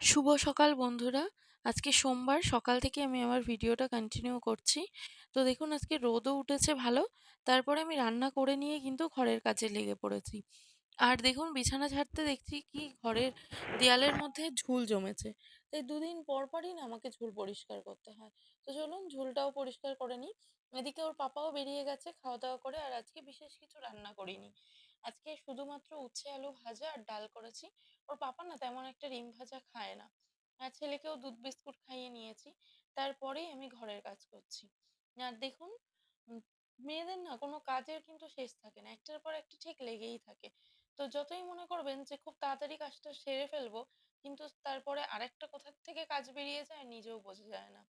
শুভ সকাল বন্ধুরা। আজকে সোমবার, সকাল থেকে আমি আমার ভিডিওটা কন্টিনিউ করছি। তো দেখুন, আজকে রোদও উঠেছে ভালো, তারপরে আমি রান্না করে নিয়ে কিন্তু ঘরের কাজে লেগে পড়েছি। আর দেখুন, বিছানা ছাড়তে দেখছি কি ঘরের দেয়ালের মধ্যে ঝুল জমেছে। তাই দুদিন পর পরই না আমাকে ঝুল পরিষ্কার করতে হয়। তো চলুন, ঝুলটাও পরিষ্কার করে নিই। এদিকে ওর পাপাও বেরিয়ে গেছে খাওয়া দাওয়া করে, আর আজকে বিশেষ কিছু রান্না করিনি। আজকে শুধুমাত্র উচ্ছে, আলু ভাজা আর ডাল করেছি। ওর পাপা না তেমন একটা ডিম ভাজা খায় না। আর ছেলেকেও দুধ বিস্কুট খাইয়ে নিয়েছি। তারপরেই আমি ঘরের কাজ করছি। আর দেখুন মেয়েদের না কোনো কাজের কিন্তু শেষ থাকে না। একটার পর একটা ঠিক লেগেই থাকে। তো যতই মনে করবেন যে খুব তাড়াতাড়ি কাজটা সেরে ফেলব, কিন্তু তারপরে আরেকটা কোথা থেকে কাজ বেরিয়ে যায় নিজেও বোঝা যায় না।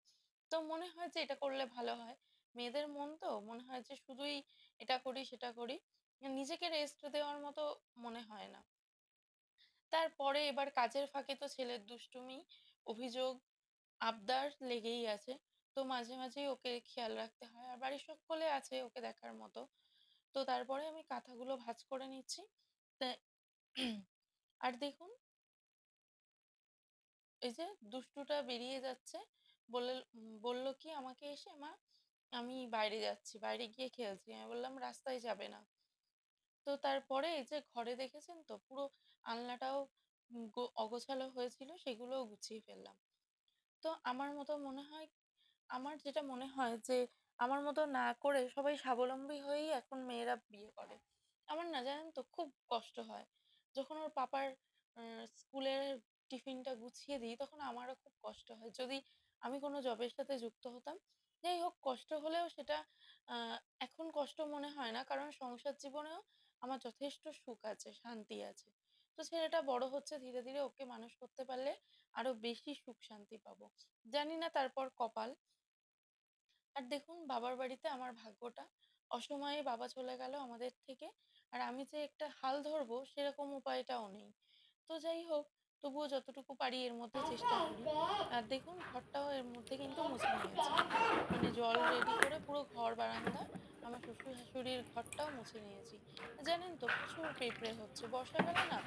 তো মনে হয় যে এটা করলে ভালো হয়। মেয়েদের মন তো মনে হয় যে শুধুই এটা করি, সেটা করি। নিজেকে রেস্ট দেওয়ার মতো মনে হয় না। তারপরে এবার কাজের ফাঁকে তো ছেলের দুষ্টুমি, অভিযোগ, আবদার লেগেই আছে। তো মাঝে মাঝেই ওকে খেয়াল রাখতে হয়। আর বাড়ির সকলে আছে ওকে দেখার মতো। তো তারপরে আমি কাঁথাগুলো ভাঁজ করে নিচ্ছি। আর দেখুন এই যে দুষ্টুটা বেরিয়ে যাচ্ছে বলে, বলল কি আমাকে এসে, মা, আমি বাইরে যাচ্ছি। বাইরে গিয়ে খেলছি। আমি বললাম, রাস্তায় যাবে না। তো তারপরে এই যে ঘরে দেখেছেন তো পুরো আলনাটাও অগোছালো হয়েছিল সেগুলোও গুছিয়ে ফেললাম। তো আমার মতো মনে হয় আমার যেটা মনে হয় যে আমার মতো না করে সবাই স্বাবলম্বী হয়েই এখন মেয়েরা বিয়ে করে। আমার না জানেন তো খুব কষ্ট হয়। যখন ওর পাপার স্কুলের টিফিনটা গুছিয়ে দিই তখন আমারও খুব কষ্ট হয়। যদি আমি কোনো জবের সাথে যুক্ত হতাম যাই হোক কষ্ট হলেও সেটা আহ, এখন কষ্ট মনে হয় না কারণ সংসার জীবনেও আমার যথেষ্ট সুখ আছে, শান্তি আছে। তো ছেলেটা বড় হচ্ছে, ধীরে ধীরে ওকে মানুষ করতে পারলে আরও বেশি সুখ শান্তি পাবো। জানি না তারপর কপাল। আর দেখুন, বাবার বাড়িতে আমার ভাগ্যটা অসময়ে বাবা চলে গেল আমাদের থেকে। আর আমি যে একটা হাল ধরবো, সেরকম উপায়টাও নেই। তো যাই হোক, তবুও যতটুকু পারি এর মধ্যে চেষ্টা করি। আর দেখুন, ঘরটাও এর মধ্যে কিন্তু মুছে নিয়েছি মানে জল রেডি করে পুরো ঘর আমার শ্বশুর ঘরটাও মুছে নিয়েছি। জানেন তো, প্রচুর পেঁপড়ে হচ্ছে। বর্ষাকালে না,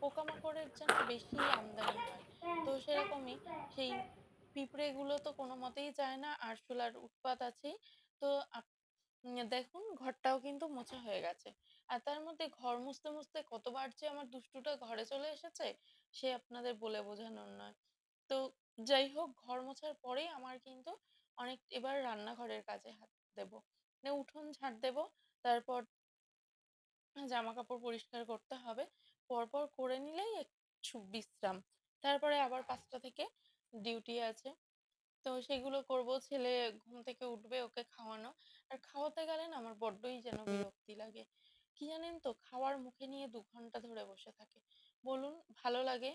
পোকামাকড়ের যেন বেশি আমদানি হয়। তো সেরকমই সেই পিঁপড়েগুলো তো কোনো মতেই যায় না আরশোলার উৎপাত আছেই। তো দেখুন, ঘরটাও কিন্তু মোছা হয়ে গেছে। আর তার মধ্যে ঘর মুছতে মুছতে কতবার যে আমার দুষ্টুটা ঘরে চলে এসেছে, সে আপনাদের বলে বোঝানোর নয়। তো যাই হোক, ঘর মোছার পরেই আমার কিন্তু অনেক, এবার রান্নাঘরের কাজে হাত দেবো। মানে উঠোন ঝাড় দেবো, তারপর জামা কাপড় পরিষ্কার করতে হবে। পরপর করে নিলেই একটু বিশ্রাম। তারপরে আবার পাঁচটা থেকে ডিউটি আছে। তো সেগুলো করব, ছেলে ঘুম থেকে উঠবে ওকে খাওয়ানো। আর খাওয়াতে গেলে না আমার বড্ডই যেন বিরক্তি লাগে। কি জানেন তো, খাওয়ার মুখে নিয়ে দু ঘণ্টা ধরে বসে থাকে। বলুন, ভালো লাগে?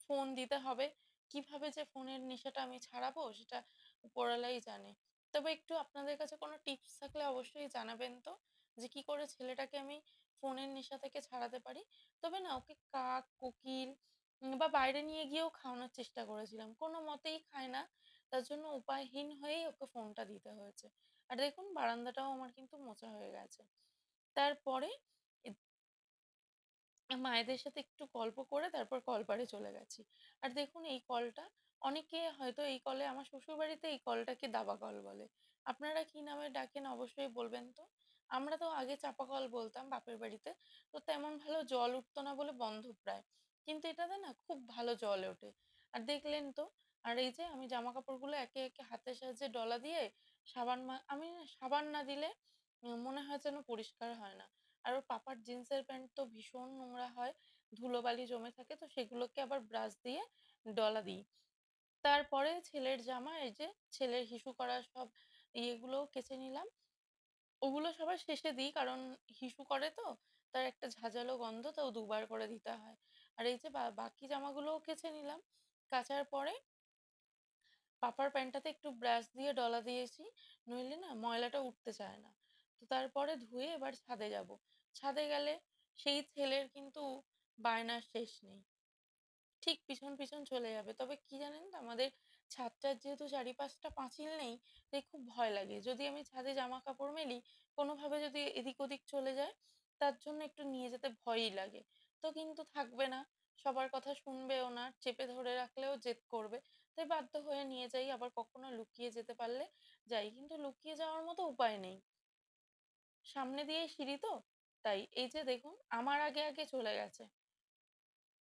ফোন দিতে হবে। কীভাবে যে ফোনের নেশাটা আমি ছাড়াবো সেটা উপরওয়ালাই জানে। তবে একটু আপনাদের কাছে কোনো টিপস থাকলে অবশ্যই জানাবেন তো, যে কি করে ছেলেটাকে আমি ফোনের নেশা থেকে ছাড়াতে পারি? তবে না, ওকে কাক, কোকিল বা বাইরে নিয়ে গিয়েও খাওয়ানোর চেষ্টা করেছিলাম। কোনো মতেই খায় না। তার জন্য উপায়হীন হয়েই ওকে ফোনটা দিতে হয়েছে। আর দেখুন, বারান্দাটাও আমার কিন্তু মোচা হয়ে গেছে। তারপরে মায়েদের সাথে একটু গল্প করে তারপর কলপাড়ে চলে গেছি। আর দেখুন, এই কলটা অনেকে হয়তো এই কলে, আমার শ্বশুর বাড়িতে এই কলটাকে দাবা কল বলে। আপনারা কি নামে ডাকেন অবশ্যই বলবেন তো। আমরা তো আগে চাপা কল বলতাম বাপের বাড়িতে, তো তেমন ভালো জল উঠতো না বলে বন্ধ প্রায়। কিন্তু এটাতে না খুব ভালো জল ওঠে। আর দেখলেন তো, আর এই যে আমি জামা কাপড়গুলো একে একে হাতের সাহায্যে ডলা দিয়ে সাবান আমি সাবান না দিলে মনে হয় যেন পরিষ্কার হয় না। আর ওর পাপার জিন্সের প্যান্ট তো ভীষণ নোংরা হয়, ধুলোবালি জমে থাকে, তো সেগুলোকে আবার ব্রাশ দিয়ে ডলা দিই। তারপরে ছেলের জামা, এই যে ছেলের হিসু করা সব ইয়েগুলো কেচে নিলাম। ওগুলো সবার শেষে দিই কারণ হিসু করে তো, তার একটা ঝাঁঝালো গন্ধ তো দুবার করে দিতে হয়। আর এই যে বাকি জামাগুলোও কেচে নিলাম। কাচার পরে পাপার প্যান্টটাতে একটু ব্রাশ দিয়ে ডলা দিয়েছি, নইলে না ময়লাটা উঠতে চায় না। তো তারপরে ধুয়ে এবার ছাদে যাব। ছাদে গেলে সেই ছেলের কিন্তু বায়নার শেষ নেই। ঠিক পিছন পিছন চলে যাবে। তবে কি জানেন তো? আমাদের ছাদটার যেহেতু চারিপাশটা পাঁচিল নেই, তাই খুব ভয় লাগে। যদি আমি ছাদে জামা কাপড় মেলি, কোনোভাবে যদি এদিক ওদিক চলে যায়, তার জন্য একটু নিয়ে যেতে ভয়ই লাগে। তো কিন্তু থাকবে না। সবার কথা শুনবেও না, চেপে ধরে রাখলেও জেদ করবে। তাই বাধ্য হয়ে নিয়ে যাই। আবার কখনো লুকিয়ে যেতে পারলে যাই। কিন্তু লুকিয়ে যাওয়ার মতো উপায় নেই। সামনে দিয়ে সিঁড়ি তো? তাই এই যে দেখুন, আমার আগে আগে চলে গেছে।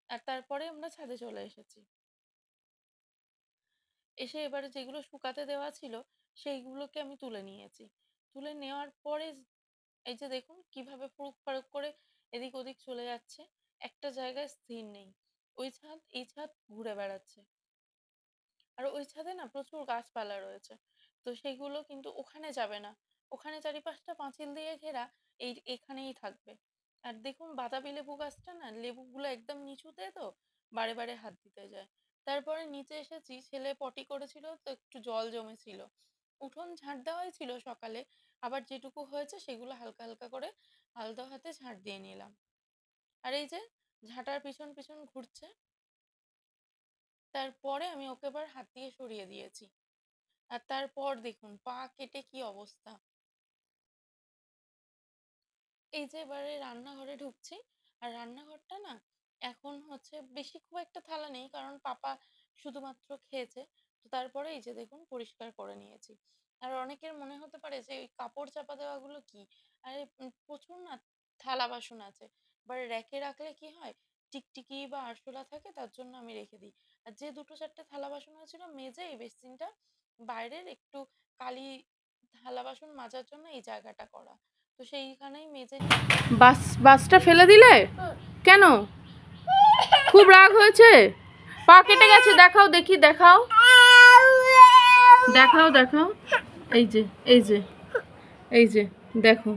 আর তারপরে আমরা ছাদে চলে এসেছি। এসে এবারে যেগুলো শুকাতে দেওয়া ছিল, সেইগুলোকে আমি তুলে নিয়েছি। তুলে নেওয়ার পরে এই যে দেখুন কীভাবে ফুরুক ফারুক করে এদিক ওদিক চলে যাচ্ছে, একটা জায়গায় স্থির নেই। ওই ছাদ, এই ছাদ ঘুরে বেড়াচ্ছে। আর ওই ছাদে না প্রচুর গাছপালা রয়েছে। তো সেগুলো কিন্তু ওখানে যাবে না। ওখানে চারিপাশটা পাঁচিল দিয়ে ঘেরা, এই, এখানেই থাকবে। আর দেখুন বাতাবি লেবু গাছটা না, লেবুগুলো একদম নিচুতে তো, বারে বারে হাত দিতে যায়। তারপরে নিচে এসেছি, ছেলে পটি করেছিল, তো একটু জল জমেছিল। উঠোন ঝাঁট দেওয়াই ছিল সকালে, আবার যেটুকু হয়েছে সেগুলো হালকা হালকা করে আলতো হাতে ঝাঁট দিয়ে নিলাম। আর এই যে ঝাঁটার পিছন পিছন ঘুরছে। তারপরে আমি ওকে এবার হাত দিয়ে সরিয়ে দিয়েছি। আর তারপর দেখুন পা কেটে কি অবস্থা। এই যে এবারে রান্নাঘরে ঢুকছি। আর রান্নাঘরটা না এখন হচ্ছে বেশি খুব একটা থালা নেই কারণ পাপা শুধুমাত্র খেয়েছে। তো তারপরে এই যে দেখুন পরিষ্কার করে নিয়েছি। আর অনেকের মনে হতে পারে যে ওই কাপড় চাপা দেওয়াগুলো কি? আরে প্রচুর না থালা বাসন আছে। এবার র্যাকে রাখলে কি হয়? টিকটিকি বা আরশোলা থাকে তার জন্য আমি রেখে দিই। আর যে দুটো চারটে থালা বাসন হয়েছিল মেজে এই বেসিনটা বাইরের একটু কালি থালা বাসন মাজার জন্য এই জায়গাটা করা। তো সেইখানেই মেজে বাস বাসটা ফেলে দিলে? কেন? খুব রাগ হয়েছে? পা কেটে গেছে দেখাও দেখি দেখাও। দেখাও দেখাও। এই যে এই যে এই যে দেখো।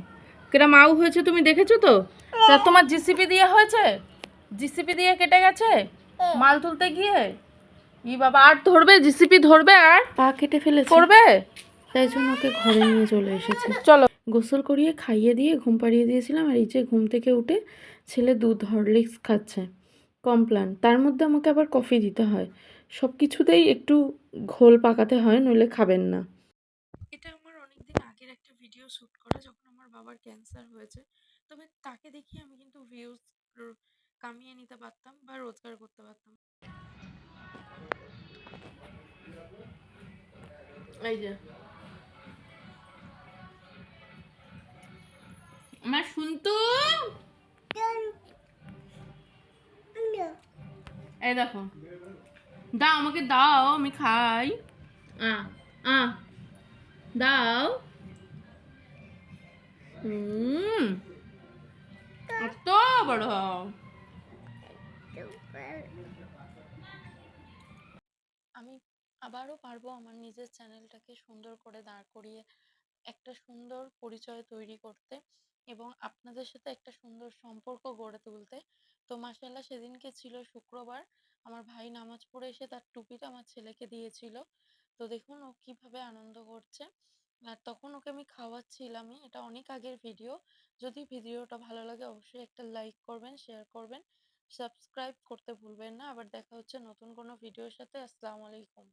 কেটা মাউ হয়েছে তুমি দেখেছ তো? তা তোমার জিসিপি দিয়ে হয়েছে? জিসিপি দিয়ে কেটে গেছে? মাল তুলতে গিয়ে? ই বাবা আর ধরবে? জিসিপি ধরবে আর? পা কেটে ফেলেছে। করবে? তাই জন্য ওকে ঘরে নিয়ে চলে এসেছে। চলো গোসল করিয়ে খাইয়ে দিয়ে ঘুম পাড়িয়ে দিয়েছিলাম আর এই যে ঘুম থেকে উঠে ছেলে দুধ হরলিক্স খাচ্ছে। কমপ্লান। তার মধ্যে আমাকে আবার কফি দিতে হয়। সব কিছুতেই একটু ঘোল পাকাতে হয় নইলে খাবেন না। এটা আমার অনেকদিন আগের একটা ভিডিও শ্যুট করা যখন আমার বাবার ক্যান্সার হয়েছে। তবে তাকে দেখিয়ে আমি কিন্তু ভিউজ কামিয়ে নিতে পারতাম বা রোজগার করতে পারতাম। এই যে। আমার শুনতু এই দেখো। দাও, আমাকে দাও, আমি খাই। আ দাও। এত বড় আমি আবারও পারব আমার নিজের চ্যানেলটাকে সুন্দর করে দাঁড় করিয়ে একটা সুন্দর পরিচয় তৈরি করতে। এবং আপনাদের সাথে একটা সুন্দর সম্পর্ক গড়ে তুলতে। তো মাসাল্লাহ সেদিনকে ছিল শুক্রবার। আমার ভাই নামাজ পড়ে এসে তার টুপিটা আমার ছেলেকে দিয়েছিল। তো দেখুন ও কীভাবে আনন্দ করছে। আর তখন ওকে আমি খাওয়াচ্ছিলামই। এটা অনেক আগের ভিডিও। যদি ভিডিওটা ভালো লাগে অবশ্যই একটা লাইক করবেন, শেয়ার করবেন। সাবস্ক্রাইব করতে ভুলবেন না। আবার দেখা হচ্ছে নতুন কোনো ভিডিওর সাথে। আসসালামু আলাইকুম।